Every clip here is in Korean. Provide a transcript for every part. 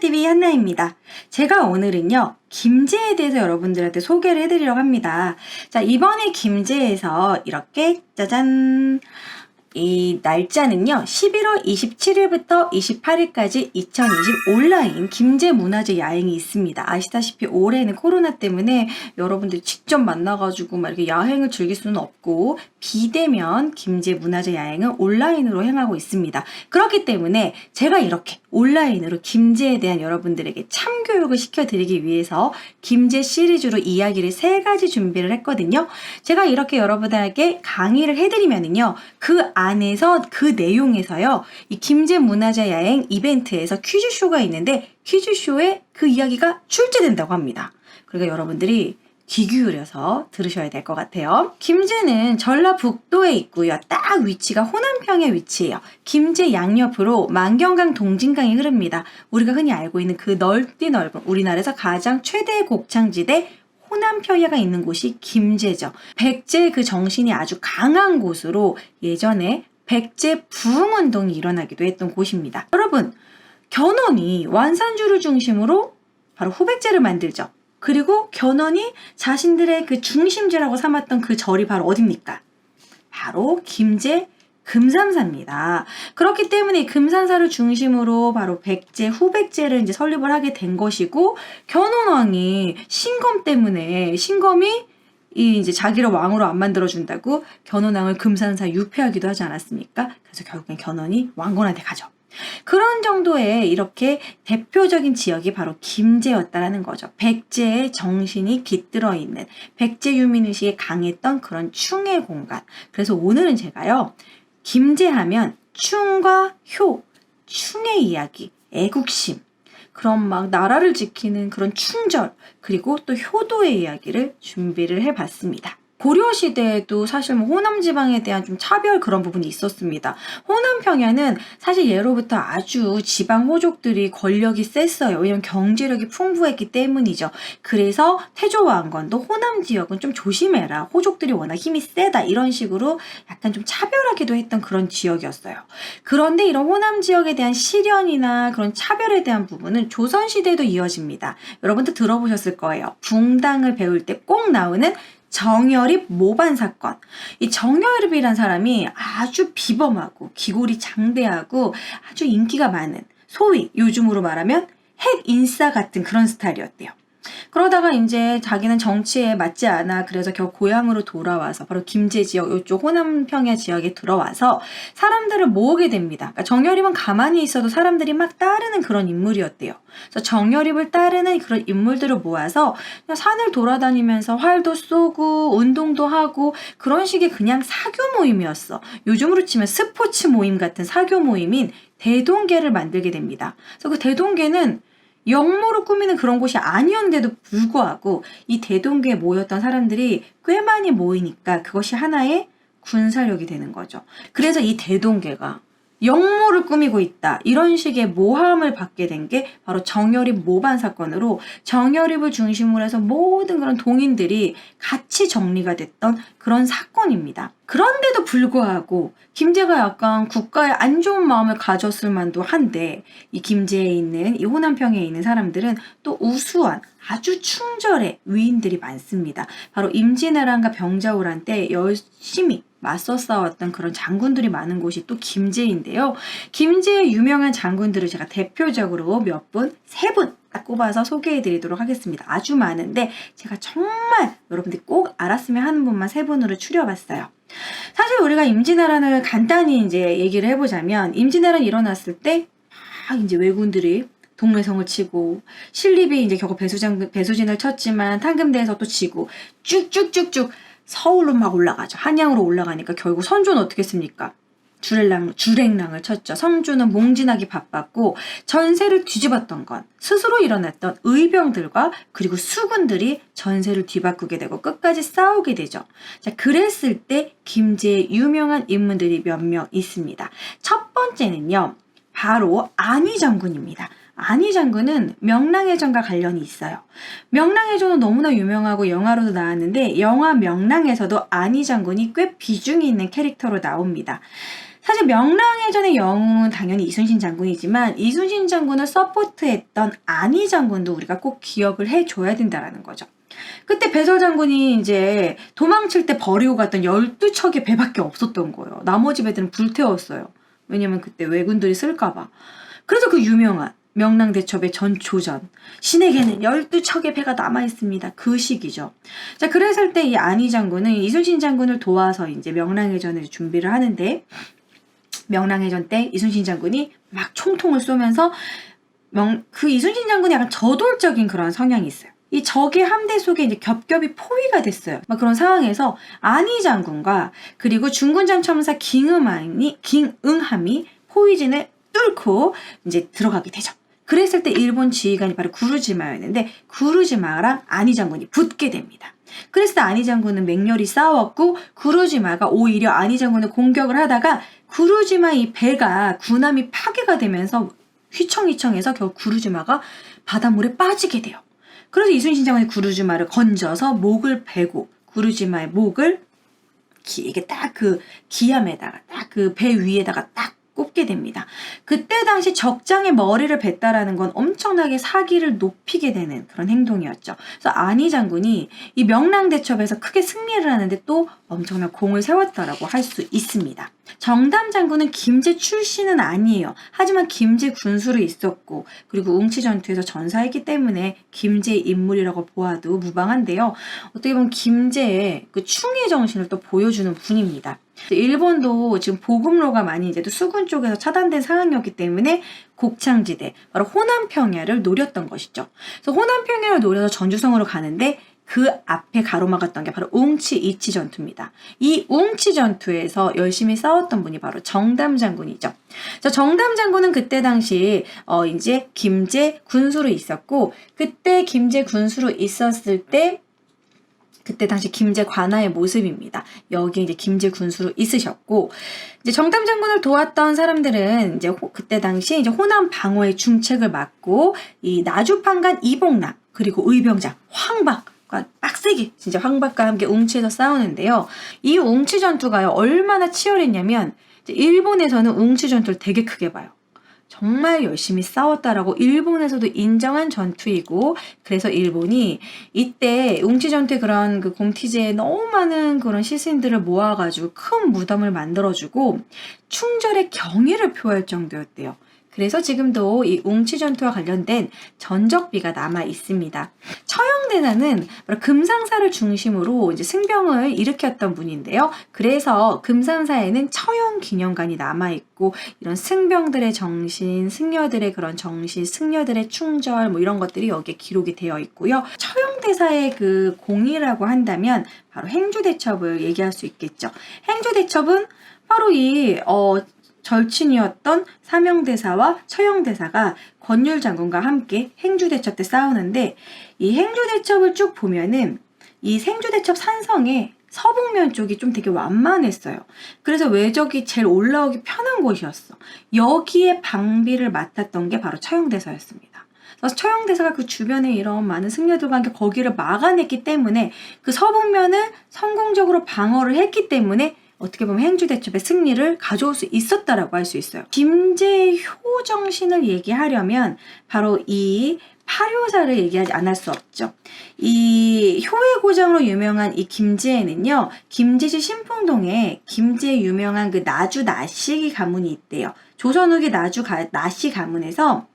한나TV 한나입니다. 제가 오늘은요, 김제에 대해서 여러분들한테 소개를 해드리려고 합니다. 자, 이번에 김제에서 이렇게 짜잔! 이 날짜는요, 11월 27일부터 28일까지 2020 온라인 김제 문화재 야행이 있습니다. 아시다시피 올해는 코로나 때문에 여러분들 직접 만나가지고 막 이렇게 야행을 즐길 수는 없고, 비대면 김제 문화재 야행은 온라인으로 행하고 있습니다. 그렇기 때문에 제가 이렇게 온라인으로 김제에 대한 여러분들에게 참교육을 시켜드리기 위해서 김제 시리즈로 이야기를 세 가지 준비를 했거든요. 제가 이렇게 여러분들에게 강의를 해드리면은요, 그 안에서 그 내용에서요, 이 김제 문화재 야행 이벤트에서 퀴즈쇼가 있는데 퀴즈쇼에 그 이야기가 출제된다고 합니다. 그러니까 여러분들이 귀 기울여서 들으셔야 될 것 같아요. 김제는 전라북도에 있고요. 딱 위치가 호남평에 위치해요. 김제 양옆으로 만경강 동진강이 흐릅니다. 우리가 흔히 알고 있는 그 넓디 넓은 우리나라에서 가장 최대의 곡창지대 호남 평야가 있는 곳이 김제죠. 백제 그 정신이 아주 강한 곳으로 예전에 백제 부흥운동이 일어나기도 했던 곳입니다. 여러분, 견훤이 완산주를 중심으로 바로 후백제를 만들죠. 그리고 견훤이 자신들의 그 중심지라고 삼았던 그 절이 바로 어딥니까? 바로 김제 금산사입니다. 그렇기 때문에 금산사를 중심으로 바로 백제, 후백제를 이제 설립을 하게 된 것이고 견훤왕이 신검 때문에 신검이 이 이제 자기를 왕으로 안 만들어 준다고 견훤왕을 금산사 유폐하기도 하지 않았습니까? 그래서 결국엔 견훤이 왕건한테 가죠. 그런 정도의 이렇게 대표적인 지역이 바로 김제였다라는 거죠. 백제의 정신이 깃들어 있는 백제 유민의식이 강했던 그런 충의 공간. 그래서 오늘은 제가요. 김제하면 충과 효, 충의 이야기, 애국심, 그런 막 나라를 지키는 그런 충절, 그리고 또 효도의 이야기를 준비를 해봤습니다. 고려 시대에도 사실 뭐 호남 지방에 대한 좀 차별 그런 부분이 있었습니다. 호남 평야는 사실 예로부터 아주 지방 호족들이 권력이 셌어요. 왜냐면 경제력이 풍부했기 때문이죠. 그래서 태조 왕건도 호남 지역은 좀 조심해라. 호족들이 워낙 힘이 세다. 이런 식으로 약간 좀 차별하기도 했던 그런 지역이었어요. 그런데 이런 호남 지역에 대한 시련이나 그런 차별에 대한 부분은 조선 시대에도 이어집니다. 여러분도 들어보셨을 거예요. 붕당을 배울 때 꼭 나오는 정열입 모반 사건. 이 정열입이란 사람이 아주 비범하고 기골이 장대하고 아주 인기가 많은 소위 요즘으로 말하면 핵 인싸 같은 그런 스타일이었대요. 그러다가 이제 자기는 정치에 맞지 않아 그래서 겨우 고향으로 돌아와서 바로 김제 지역 이쪽 호남 평야 지역에 들어와서 사람들을 모으게 됩니다. 그러니까 정열입은 가만히 있어도 사람들이 막 따르는 그런 인물이었대요. 그래서 정열입을 따르는 그런 인물들을 모아서 산을 돌아다니면서 활도 쏘고 운동도 하고 그런 식의 그냥 사교 모임이었어. 요즘으로 치면 스포츠 모임 같은 사교 모임인 대동계를 만들게 됩니다. 그래서 그 대동계는 영모로 꾸미는 그런 곳이 아니었는데도 불구하고 이 대동교에 모였던 사람들이 꽤 많이 모이니까 그것이 하나의 군사력이 되는 거죠. 그래서 이 대동계가 영모를 꾸미고 있다. 이런 식의 모함을 받게 된 게 바로 정열입 모반 사건으로 정열입을 중심으로 해서 모든 그런 동인들이 같이 정리가 됐던 그런 사건입니다. 그런데도 불구하고 김제가 약간 국가에 안 좋은 마음을 가졌을 만도 한데 이 김제에 있는 이 호남평에 있는 사람들은 또 우수한 아주 충절의 위인들이 많습니다. 바로 임진왜란과 병자호란 때 열심히 맞서 싸웠던 그런 장군들이 많은 곳이 또 김제인데요. 김제의 유명한 장군들을 제가 대표적으로 몇 분, 세 분 딱 꼽아서 소개해 드리도록 하겠습니다. 아주 많은데 제가 정말 여러분들이 꼭 알았으면 하는 분만 세 분으로 추려봤어요. 사실 우리가 임진왜란을 간단히 이제 얘기를 해보자면 임진왜란이 일어났을 때 막 이제 왜군들이 동래성을 치고 신립이 이제 결국 배수장 배수진을 쳤지만 탄금대에서 또 지고 쭉쭉쭉쭉 서울로 막 올라가죠. 한양으로 올라가니까 결국 선조는 어떻게 했습니까? 주랭랑, 주랭랑을 쳤죠. 성주는 몽진하기 바빴고 전세를 뒤집었던 건 스스로 일어났던 의병들과 그리고 수군들이 전세를 뒤바꾸게 되고 끝까지 싸우게 되죠. 자, 그랬을 때 김제의 유명한 인물들이 몇 명 있습니다. 첫 번째는요. 바로 안위 장군입니다. 안희 장군은 명랑해전과 관련이 있어요. 명랑해전은 너무나 유명하고 영화로도 나왔는데 영화 명랑에서도 안희 장군이 꽤 비중이 있는 캐릭터로 나옵니다. 사실 명랑해전의 영웅은 당연히 이순신 장군이지만 이순신 장군을 서포트했던 안희 장군도 우리가 꼭 기억을 해줘야 된다라는 거죠. 그때 배설 장군이 이제 도망칠 때 버리고 갔던 12척의 배밖에 없었던 거예요. 나머지 배들은 불태웠어요. 왜냐면 그때 왜군들이 쓸까봐. 그래서 그 유명한 명랑대첩의 전초전. 신에게는 12척의 배가 남아있습니다. 그 시기죠. 자, 그랬을 때 이 안희 장군은 이순신 장군을 도와서 이제 명랑해전을 준비를 하는데, 명랑해전 때 이순신 장군이 막 총통을 쏘면서 명, 그 이순신 장군이 약간 저돌적인 그런 성향이 있어요. 이 적의 함대 속에 이제 겹겹이 포위가 됐어요. 막 그런 상황에서 안희 장군과 그리고 중군장 첨사 김응함이 김응함이 포위진을 뚫고 이제 들어가게 되죠. 그랬을 때 일본 지휘관이 바로 구루지마였는데 구루지마랑 안희 장군이 붙게 됩니다. 때 안희 장군은 맹렬히 싸웠고 구루지마가 오히려 안희 장군을 공격을 하다가 구루지마 이 배가 군함이 파괴가 되면서 휘청휘청해서 결국 구루지마가 바닷물에 빠지게 돼요. 그래서 이순신 장군이 구루지마를 건져서 목을 베고 구루지마의 목을 기, 이게 딱 그 기암에다가 딱 그 배 위에다가 딱 꼽게 됩니다. 그때 당시 적장의 머리를 뱉다라는 건 엄청나게 사기를 높이게 되는 그런 행동이었죠. 그래서 안희 장군이 이 명랑대첩에서 크게 승리를 하는데 또 엄청난 공을 세웠다라고 할 수 있습니다. 정담 장군은 김제 출신은 아니에요. 하지만 김제 군수로 있었고 그리고 웅치 전투에서 전사했기 때문에 김제 인물이라고 보아도 무방한데요. 어떻게 보면 김제의 그 충의 정신을 또 보여주는 분입니다. 일본도 지금 보급로가 많이 이제 또 수군 쪽에서 차단된 상황이었기 때문에 곡창지대 바로 호남 평야를 노렸던 것이죠. 그래서 호남 평야를 노려서 전주성으로 가는데 그 앞에 가로막았던 게 바로 웅치 이치 전투입니다. 이 웅치 전투에서 열심히 싸웠던 분이 바로 정담 장군이죠. 자, 정담 장군은 그때 당시 어 이제 김제 군수로 있었고 그때 김제 군수로 있었을 때 그때 당시 김제 관아의 모습입니다. 여기 이제 김제 군수로 있으셨고 이제 정담 장군을 도왔던 사람들은 이제 호, 그때 당시 이제 호남 방어의 중책을 맡고 이 나주판관 이봉남 그리고 의병장 황박 과 빡세게 진짜 황박과 함께 웅치에서 싸우는데요. 이 웅치 전투가요 얼마나 치열했냐면 일본에서는 웅치 전투를 되게 크게 봐요. 정말 열심히 싸웠다라고 일본에서도 인정한 전투이고 그래서 일본이 이때 웅치 전투의 그런 그 공티제에 너무 많은 그런 시신들을 모아가지고 큰 무덤을 만들어주고 충절의 경의를 표할 정도였대요. 그래서 지금도 이 웅치 전투와 관련된 전적비가 남아 있습니다. 처형대사는 금상사를 중심으로 이제 승병을 일으켰던 분인데요. 그래서 금상사에는 처형 기념관이 남아 있고 이런 승병들의 정신, 승려들의 그런 정신, 승려들의 충절 뭐 이런 것들이 여기에 기록이 되어 있고요. 처형대사의 그 공이라고 한다면 바로 행주대첩을 얘기할 수 있겠죠. 행주대첩은 바로 이 어, 절친이었던 사명대사와 처형대사가 권율 장군과 함께 행주대첩 때 싸우는데 이 행주대첩을 쭉 보면은 이 생주대첩 산성에 서북면 쪽이 좀 되게 완만했어요. 그래서 외적이 제일 올라오기 편한 곳이었어. 여기에 방비를 맡았던 게 바로 처형대사였습니다. 그래서 처형대사가 그 주변에 이런 많은 승려들과 함께 거기를 막아냈기 때문에 그 서북면을 성공적으로 방어를 했기 때문에 어떻게 보면 행주대첩의 승리를 가져올 수 있었다라고 할 수 있어요. 김제효 정신을 얘기하려면 바로 이 파료사를 얘기하지 않을 수 없죠. 이 효의 고장으로 유명한 이 김제에는요, 김제시 신풍동에 김제 유명한 그 나주 나시기 가문이 있대요. 조선 후기 나주 가, 나시 가문에서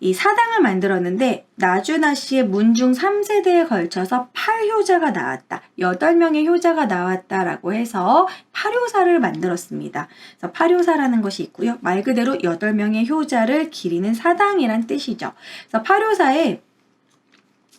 이 사당을 만들었는데 나주나 씨의 문중 3세대에 걸쳐서 8효자가 나왔다. 8명의 효자가 나왔다라고 해서 8효사를 만들었습니다. 그래서 8효사라는 것이 있고요. 말 그대로 8명의 효자를 기리는 사당이란 뜻이죠. 그래서 8효사에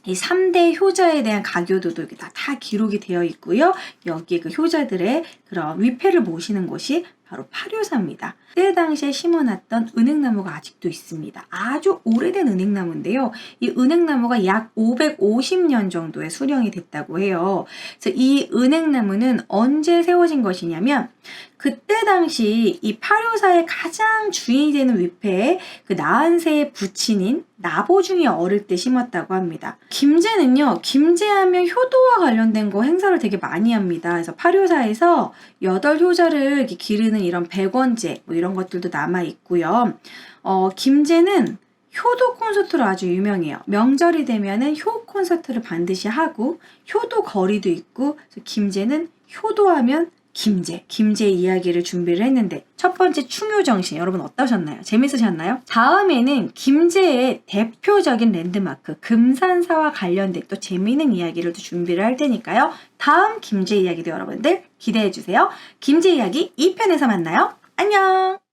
이 3대 효자에 대한 가교도도 다, 다 기록이 되어 있고요. 여기에 그 효자들의 그런 위패를 모시는 곳이 바로 파료사입니다. 그때 당시에 심어놨던 은행나무가 아직도 있습니다. 아주 오래된 은행나무인데요. 이 은행나무가 약 550년 정도의 수령이 됐다고 해요. 그래서 이 은행나무는 언제 세워진 것이냐면 그때 당시 이 파료사의 가장 주인이 되는 위패에 그 나한세의 부친인 나보중이 어릴 때 심었다고 합니다. 김제는요, 김제하면 효도와 관련된 거 행사를 되게 많이 합니다. 그래서 파료사에서 여덟 효자를 기르는 이런 백원제 뭐 이런 것들도 남아 있고요. 어, 김제는 효도 콘서트로 아주 유명해요. 명절이 되면은 효 콘서트를 반드시 하고 효도 거리도 있고 김제는 효도하면 김제, 김제 이야기를 준비를 했는데 첫 번째 충효 정신 여러분 어떠셨나요? 재밌으셨나요? 다음에는 김제의 대표적인 랜드마크 금산사와 관련된 또 재미있는 이야기를 또 준비를 할 테니까요. 다음 김제 이야기도 여러분들 기대해 주세요. 김제 이야기 2편에서 만나요. 안녕.